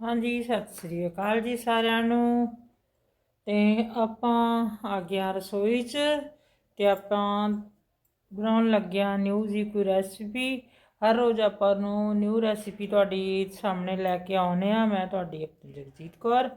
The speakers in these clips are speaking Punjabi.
ਹਾਂਜੀ, ਸਤਿ ਸ੍ਰੀ ਅਕਾਲ ਜੀ ਸਾਰਿਆਂ ਨੂੰ। ਤੇ ਆਪਾਂ ਆ ਗਿਆ ਰਸੋਈ 'ਚ ਤੇ ਆਪਾਂ ਬਣਾਉਣ ਲੱਗਿਆ ਨਿਊ ਜੀ ਕੋਈ ਰੈਸਿਪੀ ਹਰ ਰੋਜ਼ ਆਪਾਂ ਨੂੰ ਨਿਊ ਰੈਸਿਪੀ ਤੁਹਾਡੀ ਸਾਹਮਣੇ ਲੈ ਕੇ ਆਉਨੇ ਆ ਮੈਂ ਤੁਹਾਡੀ ਆਪਣੀ ਜਗਜੀਤ ਕੌਰ।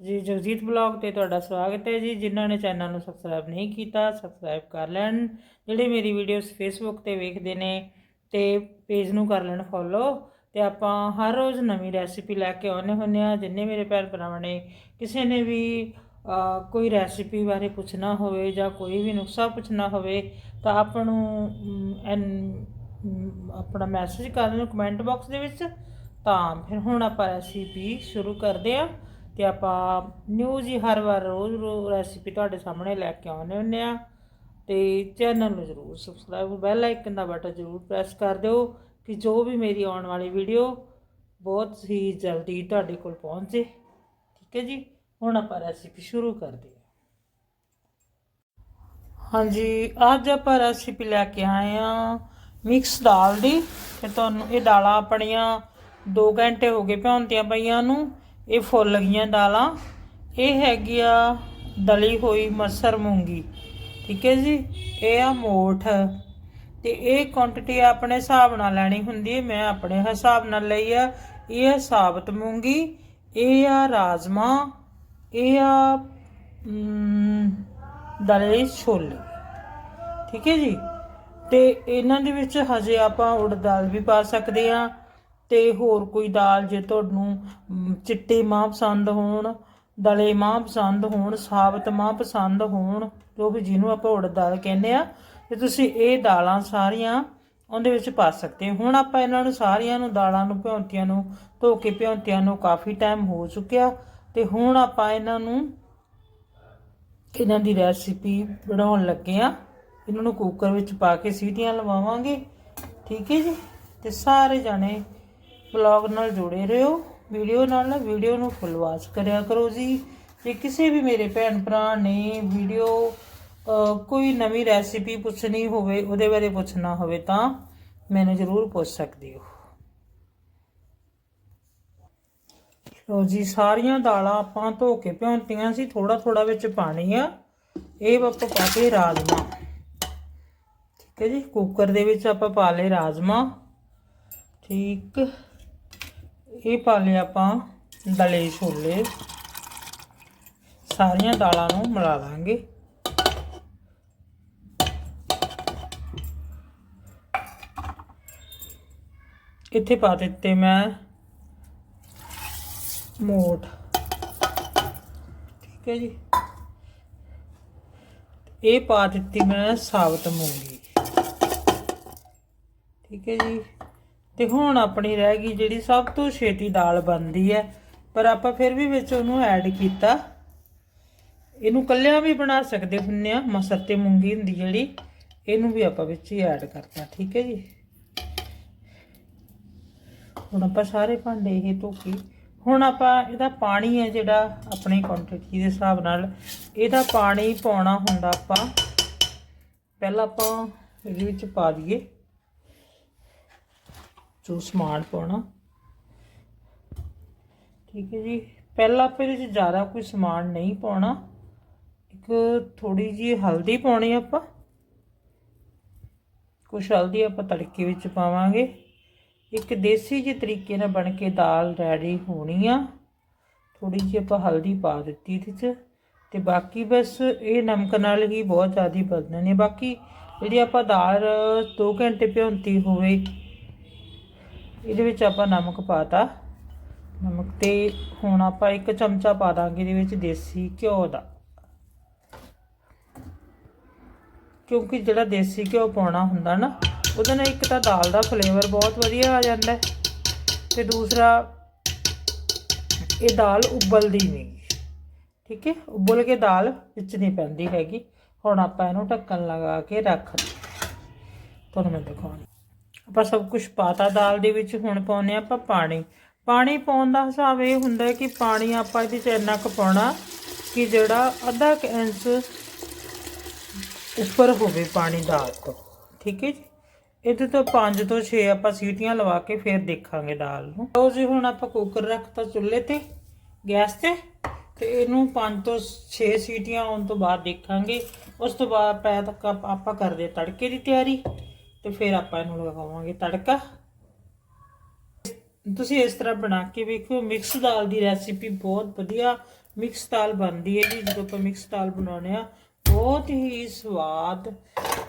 ਜੀ, ਜਗਜੀਤ ਬਲੌਗ ਤੇ ਤੁਹਾਡਾ ਸਵਾਗਤ ਹੈ ਜੀ। ਜਿਨ੍ਹਾਂ ਨੇ ਚੈਨਲ ਨੂੰ ਸਬਸਕ੍ਰਾਈਬ ਨਹੀਂ ਕੀਤਾ ਸਬਸਕ੍ਰਾਈਬ ਕਰ ਲੈਣ। ਜਿਹੜੇ ਮੇਰੀ ਵੀਡੀਓਜ਼ ਫੇਸਬੁੱਕ ਤੇ ਵੇਖਦੇ ਨੇ ਤੇ ਪੇਜ ਨੂੰ ਕਰ ਲੈਣ ਫੋਲੋ ਤੇ ਆਪਾਂ ਹਰ ਰੋਜ਼ ਨਵੀਂ ਰੈਸਿਪੀ ਲੈ ਕੇ ਆਉਂਦੇ ਹੁੰਦੇ ਆ ਜਿੰਨੇ ਮੇਰੇ ਭੈਣ ਭਰਾਵਾਂ ਨੇ, ਕਿਸੇ ਨੇ ਵੀ ਕੋਈ ਰੈਸਿਪੀ ਬਾਰੇ ਪੁੱਛਣਾ ਹੋਵੇ ਜਾਂ ਕੋਈ ਵੀ ਨੁਸਖਾ ਪੁੱਛਣਾ ਹੋਵੇ, ਤਾਂ ਆਪਾਂ ਨੂੰ ਆਪਣਾ ਮੈਸੇਜ ਕਰ ਦੇਣਾ ਕਮੈਂਟ ਬਾਕਸ ਦੇ ਵਿੱਚ। ਤਾਂ ਫਿਰ ਹੁਣ ਆਪਾਂ ਰੈਸਿਪੀ ਸ਼ੁਰੂ ਕਰਦੇ ਆ ਤੇ ਆਪਾਂ ਨਿਊਜ਼ ਹੀ ਹਰ ਵਾਰ ਰੋਜ਼ ਰੋਜ਼ ਰੈਸਿਪੀ ਤੁਹਾਡੇ ਸਾਹਮਣੇ ਲੈ ਕੇ ਆਉਂਦੇ ਹੁੰਦੇ ਆ ਤੇ ਚੈਨਲ ਨੂੰ ਜਰੂਰ ਸਬਸਕ੍ਰਾਈਬ ਬੈਲ ਆਈਕਨ ਦਾ ਬਟਨ ਜਰੂਰ ਪ੍ਰੈਸ ਕਰ ਦਿਓ। ਕਿ ਜੋ ਵੀ ਮੇਰੀ ਆਉਣ ਵਾਲੀ ਵੀਡੀਓ ਬਹੁਤ ਹੀ ਜਲਦੀ ਤੁਹਾਡੇ ਕੋਲ ਪਹੁੰਚੇ। ਠੀਕ ਹੈ ਜੀ? ਹੁਣ ਆਪਾਂ ਰੈਸਿਪੀ ਸ਼ੁਰੂ ਕਰਦੇ ਹਾਂ। ਹਾਂਜੀ, ਅੱਜ ਆਪਾਂ ਰੈਸਿਪੀ ਲੈ ਕੇ ਆਏ ਆ ਮਿਕਸ ਦਾਲ ਦੀ। ਤੇ ਤੁਹਾਨੂੰ ਇਹ ਦਾਲਾਂ ਆਪਣੀਆਂ 2 ਘੰਟੇ ਹੋ ਗਏ ਭਿਉਂਤੀਆਂ ਪਈਆਂ ਨੂੰ। ਇਹ ਫੁੱਲ ਗਈਆਂ ਦਾਲਾਂ। ਇਹ ਹੈਗੀ ਆ ਦਲੀ ਹੋਈ ਮਸਰ ਮੂੰਗੀ। ਠੀਕ ਹੈ ਜੀ? ਇਹ ਆ ਮੋਠ। ਤੇ ਇਹ ਕੁਆਂਟੀਟੀ ਆਪਣੇ ਹਿਸਾਬ ਨਾਲ ਲੈਣੀ ਹੁੰਦੀ ਹੈ, ਮੈਂ ਆਪਣੇ ਹਿਸਾਬ ਨਾਲ ਲਈ ਆ। ਇਹ ਆ ਸਾਬਤ ਮੂੰਗੀ, ਇਹ ਆ ਰਾਜਮਾ, ਇਹ ਆ ਦਲੇ ਛੋਲੇ। ਠੀਕ ਹੈ ਜੀ? ਤੇ ਇਹਨਾਂ ਦੇ ਵਿੱਚ ਹਜੇ ਆਪਾਂ ਉੜ ਦਾਲ ਵੀ ਪਾ ਸਕਦੇ ਆ ਤੇ ਹੋਰ ਕੋਈ ਦਾਲ ਜੇ ਤੁਹਾਨੂੰ ਚਿੱਟੇ ਮਾਂ ਪਸੰਦ ਹੋਣ, ਦਲੇ ਮਾਂ ਪਸੰਦ ਹੋਣ, ਸਾਬਤ ਮਾਂ ਪਸੰਦ ਹੋਣ ਜੋ ਵੀ ਜਿਹਨੂੰ ਆਪਾਂ ਉੜ ਦਾਲ ਕਹਿੰਦੇ ਆ ਤੇ ਤੁਸੀਂ ਇਹ ਦਾਲਾਂ ਸਾਰੀਆਂ ਉਹਦੇ ਵਿੱਚ ਪਾ ਸਕਦੇ ਹੋ। ਹੁਣ ਆਪਾਂ ਇਹਨਾਂ ਨੂੰ ਸਾਰੀਆਂ ਨੂੰ ਦਾਲਾਂ ਨੂੰ, ਭਿਉਂਤੀਆਂ ਨੂੰ ਧੋ ਕੇ ਭਿਉਂਤੀਆਂ ਨੂੰ ਕਾਫੀ ਟਾਈਮ ਹੋ ਚੁੱਕਿਆ ਤੇ ਹੁਣ ਆਪਾਂ ਇਹਨਾਂ ਨੂੰ ਇਹਨਾਂ ਦੀ ਰੈਸਿਪੀ ਬਣਾਉਣ ਲੱਗੇ ਆ ਇਹਨਾਂ ਨੂੰ ਕੁੱਕਰ ਵਿੱਚ ਪਾ ਕੇ ਸੀਟੀਆਂ ਲਵਾਵਾਂਗੇ। ਠੀਕ ਹੈ ਜੀ? ਤੇ ਸਾਰੇ ਜਾਣੇ ਵਲੌਗ ਨਾਲ ਜੁੜੇ ਰਹੋ। ਵੀਡੀਓ ਨਾਲ ਵੀਡੀਓ ਨੂੰ ਫੁੱਲ ਵਾਚ ਕਰਿਆ ਕਰੋ ਜੀ। ਜੇ ਕਿਸੇ ਵੀ ਮੇਰੇ ਭੈਣ ਭਰਾ ਨੇ ਵੀਡੀਓ ਕੋਈ ਨਵੀਂ ਰੈਸਿਪੀ ਪੁੱਛਣੀ ਹੋਵੇ, ਉਹਦੇ ਬਾਰੇ ਪੁੱਛਣਾ ਹੋਵੇ ਤਾਂ ਮੈਨੂੰ ਜ਼ਰੂਰ ਪੁੱਛ ਸਕਦੇ ਹੋ। ਲੋ ਜੀ, ਸਾਰੀਆਂ ਦਾਲਾਂ ਆਪਾਂ ਧੋ ਕੇ ਭਿਉਂਤੀਆਂ ਸੀ ਥੋੜਾ ਥੋੜਾ ਵਿੱਚ ਪਾਣੀ ਆ। ਇਹ ਆਪਾਂ ਪਾ ਕੇ ਰਾਜਮਾ। ਠੀਕ ਹੈ ਜੀ ਕੁੱਕਰ ਦੇ ਵਿੱਚ ਆਪਾਂ ਪਾ ਲਏ ਰਾਜਮਾ। ਠੀਕ, ਇਹ ਪਾ ਲਏ ਆਪਾਂ ਦਲੇ ਛੋਲੇ। ਸਾਰੀਆਂ ਦਾਲਾਂ ਨੂੰ ਮਿਲਾ ਲਾਂਗੇ ਇੱਥੇ ਪਾ ਦਿੱਤੇ ਮੈਂ ਮੋਠ ਠੀਕ ਹੈ ਜੀ। ਇਹ ਪਾ ਦਿੱਤੀ ਮੈਂ ਸਾਬਤ ਮੂੰਗੀ। ਠੀਕ ਹੈ ਜੀ। ਤੇ ਹੁਣ ਆਪਣੀ ਰਹਿ ਗਈ ਜਿਹੜੀ ਸਭ ਤੋਂ ਛੇਤੀ ਦਾਲ ਬਣਦੀ ਹੈ, ਪਰ ਆਪਾਂ ਫਿਰ ਵੀ ਵਿੱਚ ਉਹਨੂੰ ਐਡ ਕੀਤਾ। ਇਹਨੂੰ ਕੱਲਿਆਂ ਵੀ ਬਣਾ ਸਕਦੇ ਹੁੰਨੇ ਆ ਮਸਰ ਤੇ ਮੂੰਗੀ ਹੁੰਦੀ ਜਿਹੜੀ, ਇਹਨੂੰ ਵੀ ਆਪਾਂ ਵਿੱਚ ਹੀ ਐਡ ਕਰਤਾ। ਠੀਕ ਹੈ ਜੀ। ਹੁਣ ਆਪਾਂ ਸਾਰੇ ਭਾਂਡੇ ਇਹ ਧੋ ਕੇ ਹੁਣ ਆਪਾਂ ਇਹਦਾ ਪਾਣੀ ਹੈ ਜਿਹੜਾ ਆਪਣੀ ਕੁਆਂਟੀਟੀ ਦੇ ਹਿਸਾਬ ਨਾਲ, ਇਹਦਾ ਪਾਣੀ ਪਾਉਣਾ ਹੁੰਦਾ ਆਪਾਂ, ਪਹਿਲਾਂ ਆਪਾਂ ਇਹਦੇ ਵਿੱਚ ਪਾ ਦਈਏ, ਜੋ ਸਮਾਨ ਪਾਉਣਾ। ਠੀਕ ਹੈ ਜੀ, ਪਹਿਲਾਂ ਆਪਾਂ ਇਹਦੇ ਵਿੱਚ ਜ਼ਿਆਦਾ ਕੋਈ ਸਮਾਨ ਨਹੀਂ ਪਾਉਣਾ, ਇੱਕ ਥੋੜੀ ਜਿਹੀ ਹਲਦੀ ਪਾਉਣੀ ਆਪਾਂ, ਕੁਛ ਹਲਦੀ ਆਪਾਂ ਤੜਕੇ ਵਿੱਚ ਪਾਵਾਂਗੇ। ਇੱਕ ਦੇਸੀ ਜਿਹੇ ਤਰੀਕੇ ਨਾਲ ਬਣ ਕੇ ਦਾਲ ਰੈਡੀ ਹੋਣੀ ਆ। ਥੋੜੀ ਜਿਹੀ ਆਪਾਂ ਹਲਦੀ ਪਾ ਦਿੱਤੀ ਇਹਦੇ 'ਚ ਤੇ ਬਾਕੀ ਬਸ ਇਹ ਨਮਕ ਨਾਲ ਹੀ ਬਹੁਤ ਜ਼ਿਆਦਾ ਬਦਲਣੀ ਹੈ ਬਾਕੀ ਜਿਹੜੀ ਆਪਾਂ ਦਾਲ 2 ਘੰਟੇ ਭਿਉਂਤੀ ਹੋਵੇ, ਇਹਦੇ ਵਿੱਚ ਆਪਾਂ ਨਮਕ ਪਾਤਾ। ਨਮਕ ਤੇ ਹੁਣ ਆਪਾਂ ਇੱਕ ਚਮਚਾ ਪਾ ਦਾਂਗੇ ਇਹਦੇ ਵਿੱਚ ਦੇਸੀ ਘਿਓ ਦਾ। ਕਿਉਂਕਿ ਜਿਹੜਾ ਦੇਸੀ ਘਿਓ ਪਾਉਣਾ ਹੁੰਦਾ ਨਾ, ਉਹਦੇ ਨਾਲ ਇੱਕ ਤਾਂ ਦਾਲ ਦਾ ਫਲੇਵਰ ਬਹੁਤ ਵਧੀਆ ਆ ਜਾਂਦਾ ਹੈ ਤੇ ਦੂਸਰਾ ਇਹ ਦਾਲ ਉਬਲਦੀ ਨਹੀਂ ਠੀਕ ਹੈ? ਉਬਲ ਕੇ ਦਾਲ ਵਿੱਚ ਨਹੀਂ ਪੈਂਦੀ ਹੈਗੀ। ਹੁਣ ਆਪਾਂ ਇਹਨੂੰ ਢੱਕਣ ਲਗਾ ਕੇ ਰੱਖ ਤੁਹਾਨੂੰ ਮੈਂ ਦਿਖਾਉਣੀ ਆਪਾਂ ਸਭ ਕੁਝ ਪਾਤਾ ਦਾਲ ਦੇ ਵਿੱਚ, ਹੁਣ ਪਾਉਨੇ ਆਪਾਂ ਪਾਣੀ। ਪਾਣੀ ਪਾਉਣ ਦਾ ਹਿਸਾਬ ਇਹ ਹੁੰਦਾ ਕਿ ਪਾਣੀ ਆਪਾਂ ਇਹਦੇ ਚ ਇੰਨਾ ਕੁ ਪਾਉਣਾ ਕਿ ਜਿਹੜਾ ਅੱਧਾ ਕੁ ਇੰਚ ਉੱਪਰ ਹੋਵੇ ਪਾਣੀ ਦਾਲ ਤੋਂ ਠੀਕ ਹੈ ਜੀ? ਇਹਦੇ ਤੋਂ 5 ਤੋਂ 6 ਆਪਾਂ ਸੀਟੀਆਂ ਲਵਾ ਕੇ ਫਿਰ ਦੇਖਾਂਗੇ ਦਾਲ ਨੂੰ। ਲਓ ਜੀ, ਹੁਣ ਆਪਾਂ ਕੁੱਕਰ ਰੱਖਤਾ ਚੁੱਲ੍ਹੇ ਤੇ, ਗੈਸ ਤੇ ਤੇ ਇਹਨੂੰ 5 ਤੋਂ 6 ਸੀਟੀਆਂ ਆਉਣ ਤੋਂ ਬਾਅਦ ਦੇਖਾਂਗੇ। ਉਸ ਤੋਂ ਬਾਅਦ ਪੈ ਤੱਕ ਆਪਾਂ ਕਰਦੇ ਤੜਕੇ ਦੀ ਤਿਆਰੀ, ਤੇ ਫਿਰ ਆਪਾਂ ਇਹਨੂੰ ਲਗਾਵਾਂਗੇ ਤੜਕਾ। ਤੁਸੀਂ ਇਸ ਤਰ੍ਹਾਂ ਬਣਾ ਕੇ ਵੇਖੋ ਮਿਕਸ ਦਾਲ ਦੀ ਰੈਸਿਪੀ ਬਹੁਤ ਵਧੀਆ। ਮਿਕਸ ਦਾਲ ਬਣਦੀ ਹੈ ਜੀ, ਜਦੋਂ ਆਪਾਂ ਮਿਕਸ ਦਾਲ ਬਣਾਉਣੇ ਆ ਬਹੁਤ ਹੀ ਸਵਾਦ।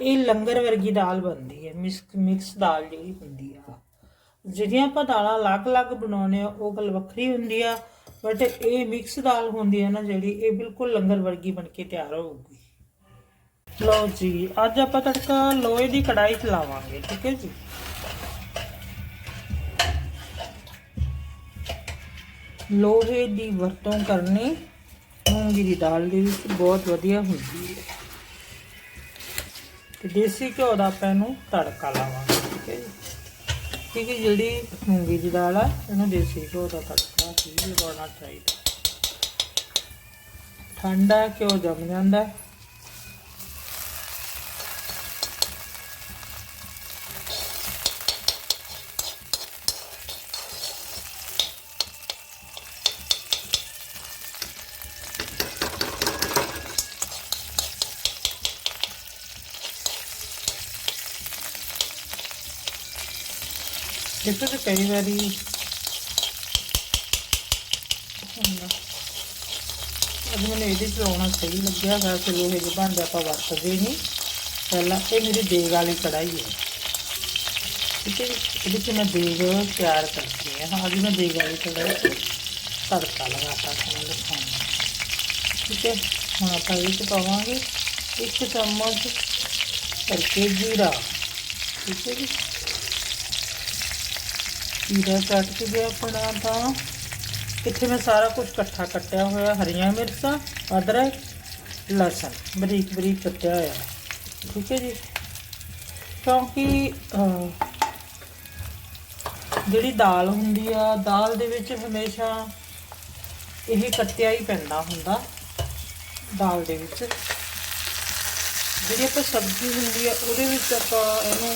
ਇਹ ਲੰਗਰ ਵਰਗੀ ਦਾਲ ਬਣਦੀ ਹੈ ਮਿਕਸ ਮਿਕਸ ਦਾਲ ਜਿਹੜੀ ਹੁੰਦੀ ਆ। ਜਿਹੜੀਆਂ ਆਪਾਂ ਦਾਲਾਂ ਅਲੱਗ-ਅਲੱਗ ਬਣਾਉਂਦੇ ਆ ਉਹ ਗੱਲ ਵੱਖਰੀ ਹੁੰਦੀ ਆ ਬਟ ਇਹ ਮਿਕਸ ਦਾਲ ਹੁੰਦੀ ਹੈ ਨਾ ਜਿਹੜੀ, ਇਹ ਬਿਲਕੁਲ ਲੰਗਰ ਵਰਗੀ ਬਣ ਕੇ ਤਿਆਰ ਹੋਊਗੀ। ਲਓ ਜੀ, ਅੱਜ ਆਪਾਂ ਤੜਕਾ ਲੋਹੇ ਦੀ ਕੜਾਈ 'ਚ ਲਾਵਾਂਗੇ, ਠੀਕ ਹੈ ਜੀ? ਲੋਹੇ ਦੀ ਵਰਤੋਂ ਕਰਨੀ। ਮੂੰਗੀ ਦੀ ਦਾਲ ਦੇ ਵਿੱਚ ਬਹੁਤ ਵਧੀਆ ਹੁੰਦੀ ਹੈ। ਤੇ ਦੇਸੀ ਘਿਓ ਦਾ ਆਪਾਂ ਇਹਨੂੰ ਤੜਕਾ ਲਾਵਾਂਗੇ, ਠੀਕ ਹੈ ਜੀ। ਕਿਉਂਕਿ ਜਿਹੜੀ ਮੂੰਗੀ ਦੀ ਦਾਲ ਆ, ਇਹਨੂੰ ਦੇਸੀ ਘਿਓ ਦਾ ਤੜਕਾ ਹੀ ਲਗਾਉਣਾ ਚਾਹੀਦਾ। ਠੰਡਾ ਘਿਓ ਜੰਮ ਜਾਂਦਾ ਹੈ। ਦੇਖੋ ਤੇ ਕਈ ਵਾਰੀ ਹੁੰਦਾ ਅੱਜ ਮੈਨੂੰ ਇਹਦੇ ਚ ਲਾਉਣਾ ਸਹੀ ਲੱਗਿਆ ਵੈਸੇ ਲੋਹੇ ਦੇ ਭਾਂਡੇ ਆਪਾਂ ਵਰਤਦੇ ਨਹੀਂ ਪਹਿਲਾਂ ਇਹ ਮੇਰੀ ਦੇਗ ਵਾਲੀ ਕੜਾਈ ਹੈ ਠੀਕ ਹੈ ਜੀ? ਇਹਦੇ ਚ ਮੈਂ ਦੇਗ ਤਿਆਰ ਕਰਦੀ ਹਾਂ ਅੱਜ ਮੈਂ ਦੇਗ ਵਾਲੀ ਕੜਾਈ 'ਚ ਤੜਕਾ ਲਗਾਤਾ ਤੁਹਾਨੂੰ ਦਿਖਾਉਣਾ ਠੀਕ ਹੈ ਹੁਣ ਆਪਾਂ ਇਹ ਚ ਪਾਵਾਂਗੇ ਇੱਕ ਚਮਚ ਕਰਕੇ ਜੀਰਾ ਠੀਕ ਹੈ ਜੀ ਜੀਰਾ ਕੱਟ ਕੇ ਗਿਆ ਆਪਣਾ ਤਾਂ ਇੱਥੇ ਮੈਂ ਸਾਰਾ ਕੁਝ ਇਕੱਠਾ ਕੱਟਿਆ ਹੋਇਆ, ਹਰੀਆਂ ਮਿਰਚਾਂ, ਅਦਰਕ, ਲਸਣ, ਬਰੀਕ ਬਰੀਕ ਕੱਟਿਆ ਹੋਇਆ। ਠੀਕ ਹੈ ਜੀ? ਕਿਉਂਕਿ ਜਿਹੜੀ ਦਾਲ ਹੁੰਦੀ ਆ, ਦਾਲ ਦੇ ਵਿੱਚ ਹਮੇਸ਼ਾ ਇਹ ਕੱਟਿਆ ਹੀ ਪੈਂਦਾ ਹੁੰਦਾ, ਦਾਲ ਦੇ ਵਿੱਚ। ਜਿਹੜੀ ਆਪਾਂ ਸਬਜ਼ੀ ਹੁੰਦੀ ਆ, ਉਹਦੇ ਵਿੱਚ ਆਪਾਂ ਇਹਨੂੰ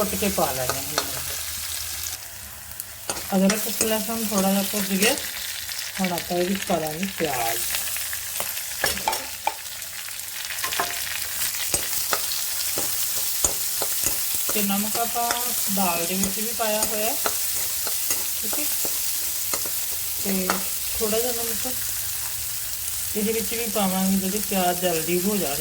ਕੁੱਟ ਕੇ ਪਾ ਲੈਣੇ ਹਨ ਅਦਰਕ ਤੇ ਲਸਣ ਥੋੜਾ ਜਿਹਾ ਭੁੱਜ ਗਿਆ ਹੁਣ ਆਪਾਂ ਇਹਦੇ ਵਿੱਚ ਪਾ ਦਾਂਗੇ ਪਿਆਜ਼ ਤੇ ਨਮਕ ਆਪਾਂ ਦਾਲ ਦੇ ਵਿੱਚ ਵੀ ਪਾਇਆ ਹੋਇਆ ਹੈ। ਠੀਕ ਹੈ ਤੇ ਥੋੜਾ ਜਿਹਾ ਨਮਕ ਇਹਦੇ ਵਿੱਚ ਵੀ ਪਾਵਾਂਗੇ ਜਿਹੜੇ ਪਿਆਜ਼ ਜਲਦੀ ਹੋ ਜਾਣ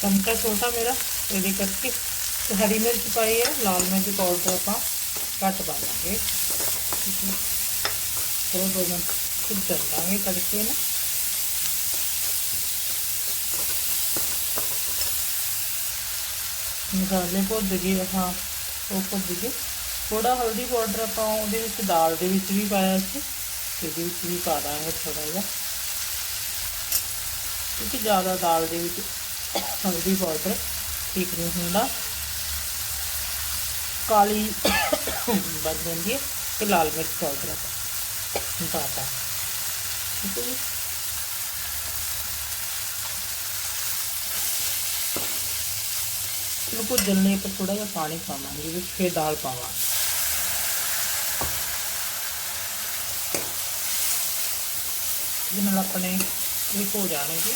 ਚਮਚਾ ਛੋਟਾ ਮੇਰਾ ਇਹਦੇ ਕਰਕੇ ਤੇ ਹਰੀ ਮਿਰਚ ਪਾਈ ਹੈ ਲਾਲ ਮਿਰਚ ਪਾਊਡਰ ਆਪਾਂ ਘੱਟ ਪਾ ਲਾਂਗੇ ਠੀਕ ਹੈ ਥੋੜਾ ਦੋ ਮਿੰਟ ਕੁਝ ਚੱਲਾਂਗੇ ਤੜਕੇ ਨਾ ਮਸਾਲੇ ਭੁੱਜ ਗਏ ਹਾਂ ਉਹ ਭੁੱਜ ਗਏ ਥੋੜਾ ਹਲਦੀ ਪਾਊਡਰ ਆਪਾਂ ਉਹਦੇ ਵਿੱਚ ਦਾਲ ਦੇ ਵਿੱਚ ਵੀ ਪਾਇਆ ਸੀ ਇਹਦੇ ਵਿੱਚ ਵੀ ਪਾ ਦਾਂਗੇ ਥੋੜਾ ਜਿਹਾ ਕਿਉਂਕਿ ਜ਼ਿਆਦਾ ਦਾਲ ਦੇ ਵਿੱਚ ਹਲਦੀ ਪਾਊਡਰ, ਠੀਕ ਨਹੀਂ ਹੁੰਦਾ। ਕਾਲੀ ਬਣ ਜਾਂਦੀ ਹੈ ਤੇ ਲਾਲ ਮਿਰਚ ਪਾਊਡਰ ਪਾਤਾ। ਠੀਕ ਹੈ ਜੀ ਇਹਨੂੰ ਭੁੱਜਣ ਲਈ ਆਪਾਂ ਥੋੜਾ ਜਿਹਾ ਪਾਣੀ ਪਾਵਾਂਗੇ ਵਿੱਚ ਫਿਰ ਦਾਲ ਪਾਵਾਂਗੇ। ਇਹਦੇ ਨਾਲ ਆਪਣੇ ਇਹ ਹੋ ਜਾਣਗੇ।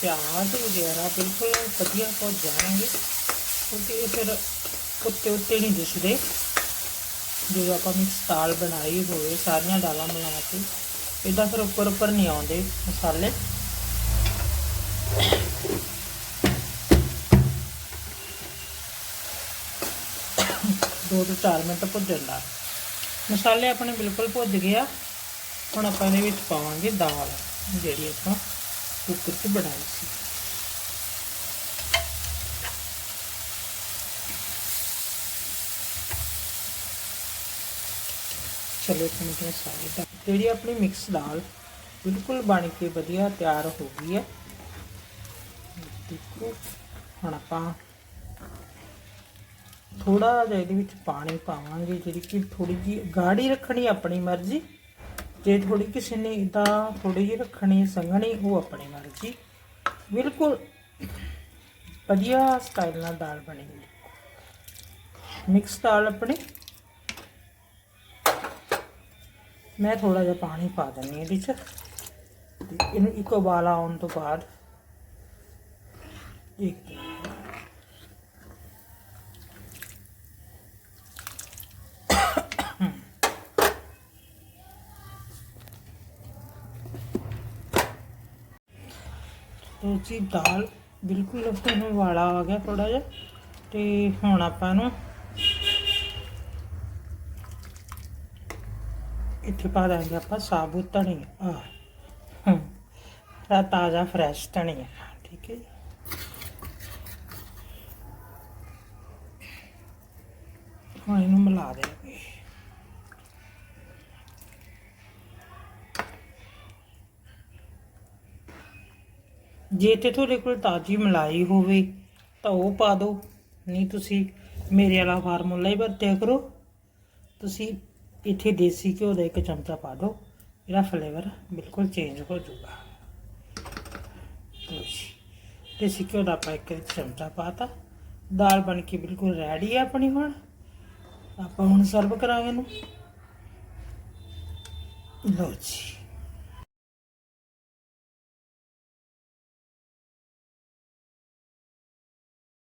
ਪਿਆਜ਼ ਵਗੈਰਾ ਬਿਲਕੁਲ ਵਧੀਆ ਭੁੱਜ ਜਾਣਗੇ। ਕਿਉਂਕਿ ਇਹ ਫਿਰ ਉੱਤੇ ਉੱਤੇ ਨਹੀਂ ਦਿਸਦੇ। ਜਦੋਂ ਆਪਾਂ ਮਿਕਸ ਦਾਲ ਬਣਾਈ ਹੋਵੇ, ਸਾਰੀਆਂ ਦਾਲਾਂ ਬਣਾ ਕੇ, ਇਹਦਾ ਫਿਰ ਉੱਪਰ ਉੱਪਰ ਨਹੀਂ ਆਉਂਦੇ ਮਸਾਲੇ। ਦੋ ਤੋਂ ਚਾਰ ਮਿੰਟ ਭੁੱਜਣ ਦਾ। ਮਸਾਲੇ ਆਪਣੇ ਬਿਲਕੁਲ ਭੁੱਜ ਗਿਆ ਹੁਣ ਆਪਾਂ ਇਹਦੇ ਵਿੱਚ ਪਾਵਾਂਗੇ ਦਾਲ, ਜਿਹੜੀ ਆਪਾਂ ਕੁੱਕਰ 'ਚ ਬਣਾਈ ਸੀ। ਚਲੋ ਤੁਹਾਨੂੰ ਮੈਂ ਸਾਰੇ ਦਾ ਜਿਹੜੀ ਆਪਣੀ ਮਿਕਸ ਦਾਲ ਬਿਲਕੁਲ ਬਣ ਕੇ ਵਧੀਆ ਤਿਆਰ ਹੋ ਗਈ ਹੈ। ਦੇਖੋ, ਹੁਣ ਆਪਾਂ ਥੋੜਾ ਜਿਹਾ ਇਹਦੇ ਵਿੱਚ ਪਾਣੀ ਪਾਵਾਂਗੇ, ਜਿਹੜੀ ਕਿ ਥੋੜੀ ਜੀ ਗਾੜੀ ਰੱਖਣੀ ਆਪਣੀ ਮਰਜ਼ੀ। ਜੇ ਥੋੜੀ ਕਿਸੇ ਨੇ ਇਦਾਂ ਥੋੜੀ ਜਿਹੀ ਰੱਖਣੀ, ਸੰਘਣੀ, ਉਹ ਆਪਣੀ ਮਰਜ਼ੀ। ਬਿਲਕੁਲ ਵਧੀਆ ਸਟਾਈਲ ਨਾਲ ਦਾਲ ਬਣੇਗੀ ਮਿਕਸ ਦਾਲ ਆਪਣੀ। ਮੈਂ ਥੋੜਾ ਜਿਹਾ ਪਾਣੀ ਪਾ ਦਿੰਦੀ ਇਹਦੇ ਚ। ਤੇ ਇਹਨੂੰ ਇੱਕ ਉਬਾਲਾ ਆਉਣ ਤੋਂ ਬਾਅਦ ਇੱਕ ਤੋ ਜੀ ਦਾਲ, ਬਿਲਕੁਲ ਇਹਨੂੰ ਵਾਲਾ ਆ ਗਿਆ ਥੋੜਾ ਜਿਹਾ। ਤੇ ਹੁਣ ਆਪਾਂ ਨੂੰ ਇੱਥੇ ਪਾ ਦਾਂਗੇ ਆਪਾਂ ਸਾਬੂਤ ਧਨੀਆ। ਆ ਰਾ ਤਾਜ਼ਾ ਫਰੈਸ਼ ਧਨੀਆ। ਠੀਕ ਹੈ ਜੀ। ਹੁਣ ਇਹਨੂੰ ਮਿਲਾ ਦੇਵਾਂਗੇ ਜੇ ਤੇ ਤੁਹਾਡੇ ਕੋਲ ਤਾਜ਼ੀ ਮਲਾਈ ਹੋਵੇ ਤਾਂ ਉਹ ਪਾ ਦਿਓ। ਨਹੀਂ ਤੁਸੀਂ ਮੇਰੇ ਵਾਲਾ ਫਾਰਮੂਲਾ ਹੀ ਵਰਤਿਆ ਕਰੋ। ਤੁਸੀਂ ਇੱਥੇ ਦੇਸੀ ਘਿਓ ਦਾ ਇੱਕ ਚਮਚਾ ਪਾ ਦਿਓ। ਇਹਦਾ ਫਲੇਵਰ ਬਿਲਕੁਲ ਚੇਂਜ ਹੋ ਜਾਊਗਾ। ਲਓ ਦੇਸੀ ਘਿਓ ਦਾ ਆਪਾਂ ਇੱਕ ਚਮਚਾ ਪਾਤਾ ਦਾਲ ਬਣ ਕੇ ਬਿਲਕੁਲ ਰੈਡੀ ਹੈ ਆਪਣੀ ਹੁਣ। ਆਪਾਂ ਹੁਣ ਸਰਵ ਕਰਾਂਗੇ ਇਹਨੂੰ। ਲਓ ਜੀ।